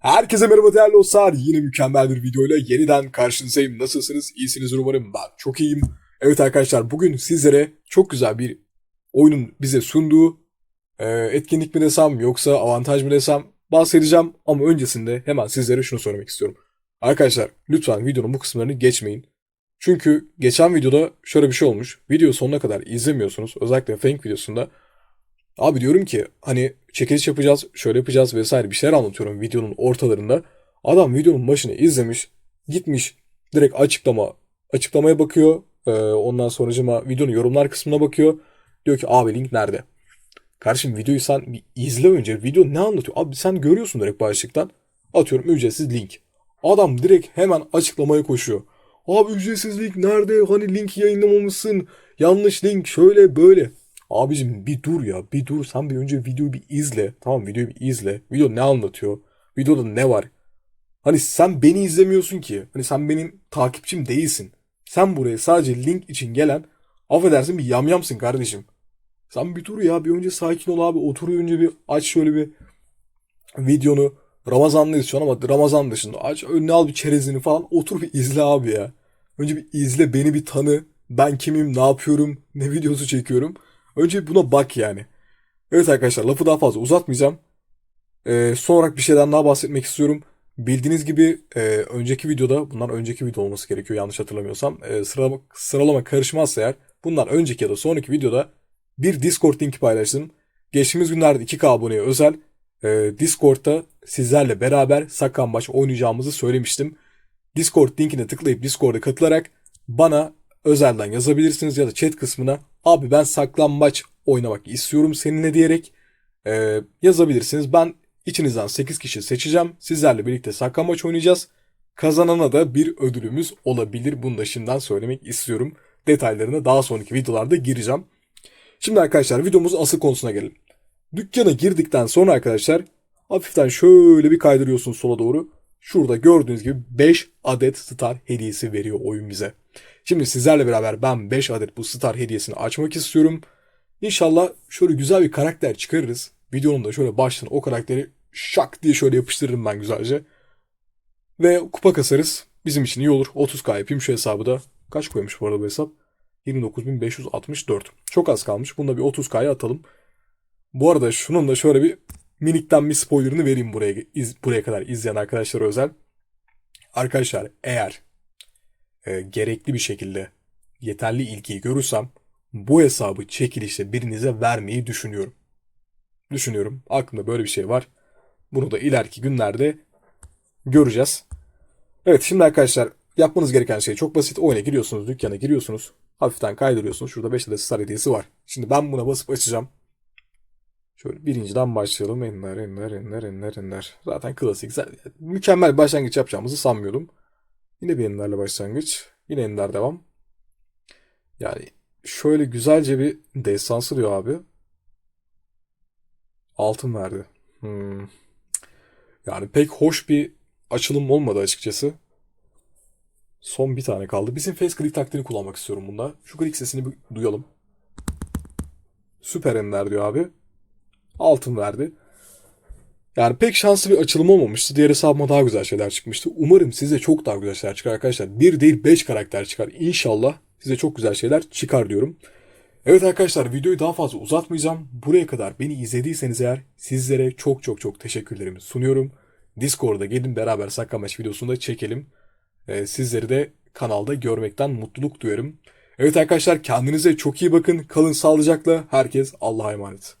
Herkese merhaba değerli dostlar. Yine mükemmel bir videoyla yeniden karşınızdayım. Nasılsınız? İyisiniz umarım. Ben çok iyiyim. Evet arkadaşlar bugün sizlere çok güzel bir oyunun bize sunduğu e, etkinlik mi desem yoksa avantaj mı desem bahsedeceğim. Ama öncesinde hemen sizlere şunu söylemek istiyorum. Arkadaşlar lütfen videonun bu kısımlarını geçmeyin. Çünkü geçen videoda şöyle bir şey olmuş. Video sonuna kadar izlemiyorsunuz. Özellikle Fang videosunda. Abi diyorum ki hani çekiliş yapacağız, şöyle yapacağız vesaire bir şeyler anlatıyorum videonun ortalarında. Adam videonun başını izlemiş, gitmiş direkt açıklama açıklamaya bakıyor. Ee, ondan sonracıma videonun yorumlar kısmına bakıyor. Diyor ki abi link nerede? Kardeşim videoyu sen bir izle önce. Video ne anlatıyor? Abi sen görüyorsun direkt başlıktan. Atıyorum ücretsiz link. Adam direkt hemen açıklamaya koşuyor. Abi ücretsiz link nerede? Hani linki yayınlamamışsın. Yanlış link şöyle böyle. Abicim bir dur ya bir dur sen bir önce videoyu bir izle. Tamam videoyu bir izle. Video ne anlatıyor? Videoda ne var? Hani sen beni izlemiyorsun ki. Hani sen benim takipçim değilsin. Sen buraya sadece link için gelen affedersin bir yamyamsın kardeşim. Sen bir dur ya bir önce sakin ol abi. Otur önce bir aç şöyle bir videonu. Ramazanlıyız şu an ama Ramazan dışında. Aç önüne al bir çerezini falan. Otur bir izle abi ya. Önce bir izle beni bir tanı. Ben kimim, ne yapıyorum, ne videosu çekiyorum. Önce buna bak yani. Evet arkadaşlar lafı daha fazla uzatmayacağım. Ee, son olarak bir şeyden daha bahsetmek istiyorum. Bildiğiniz gibi e, önceki videoda, bundan önceki video olması gerekiyor yanlış hatırlamıyorsam. E, sıralama, sıralama karışmazsa eğer bundan önceki ya da sonraki videoda bir Discord linki paylaştım. Geçtiğimiz günlerde 2K aboneye özel e, Discord'da sizlerle beraber saklambaç oynayacağımızı söylemiştim. Discord linkine tıklayıp Discord'a katılarak bana özelden yazabilirsiniz ya da chat kısmına abi ben saklambaç oynamak istiyorum seninle diyerek e, yazabilirsiniz. Ben içinizden 8 kişi seçeceğim. Sizlerle birlikte saklambaç oynayacağız. Kazanana da bir ödülümüz olabilir. Bunu da şimdiden söylemek istiyorum. Detaylarına daha sonraki videolarda gireceğim. Şimdi arkadaşlar videomuzun asıl konusuna gelelim. Dükkana girdikten sonra arkadaşlar hafiften şöyle bir kaydırıyorsun sola doğru. Şurada gördüğünüz gibi 5 adet star hediyesi veriyor oyun bize. Şimdi sizlerle beraber ben 5 adet bu star hediyesini açmak istiyorum. İnşallah şöyle güzel bir karakter çıkarırız. Videonun da şöyle baştan o karakteri şak diye şöyle yapıştırırım ben güzelce. Ve kupa kasarız. Bizim için iyi olur. 30k yapayım şu hesabı da. Kaç koymuş bu arada bu hesap? 29.564. Çok az kalmış. Bunda bir 30k'ya atalım. Bu arada şunun da şöyle bir minikten bir spoilerını vereyim buraya iz, buraya kadar izleyen arkadaşlara özel. Arkadaşlar eğer e, gerekli bir şekilde yeterli ilgiyi görürsem bu hesabı çekilişte birinize vermeyi düşünüyorum. Düşünüyorum. Aklımda böyle bir şey var. Bunu da ileriki günlerde göreceğiz. Evet şimdi arkadaşlar yapmanız gereken şey çok basit. Oyuna giriyorsunuz, dükkana giriyorsunuz. Hafiften kaydırıyorsunuz. Şurada 5 adet star hediyesi var. Şimdi ben buna basıp açacağım. Şöyle birinciden başlayalım. Enler, enler, enler, enler, enler. Zaten klasik. Mükemmel başlangıç yapacağımızı sanmıyordum. Yine bir enlerle başlangıç. Yine ender devam. Yani şöyle güzelce bir destansı diyor abi. Altın verdi. Hmm. Yani pek hoş bir açılım olmadı açıkçası. Son bir tane kaldı. Bizim face click taktiğini kullanmak istiyorum bunda. Şu click sesini bir duyalım. Süper ender diyor abi. Altın verdi. Yani pek şanslı bir açılım olmamıştı. Diğer hesabıma daha güzel şeyler çıkmıştı. Umarım size çok daha güzel şeyler çıkar arkadaşlar. Bir değil beş karakter çıkar. İnşallah size çok güzel şeyler çıkar diyorum. Evet arkadaşlar videoyu daha fazla uzatmayacağım. Buraya kadar beni izlediyseniz eğer sizlere çok çok çok teşekkürlerimi sunuyorum. Discord'a gelin beraber saklanmaç videosunu da çekelim. Ee, sizleri de kanalda görmekten mutluluk duyarım. Evet arkadaşlar kendinize çok iyi bakın. Kalın sağlıcakla. Herkes Allah'a emanet.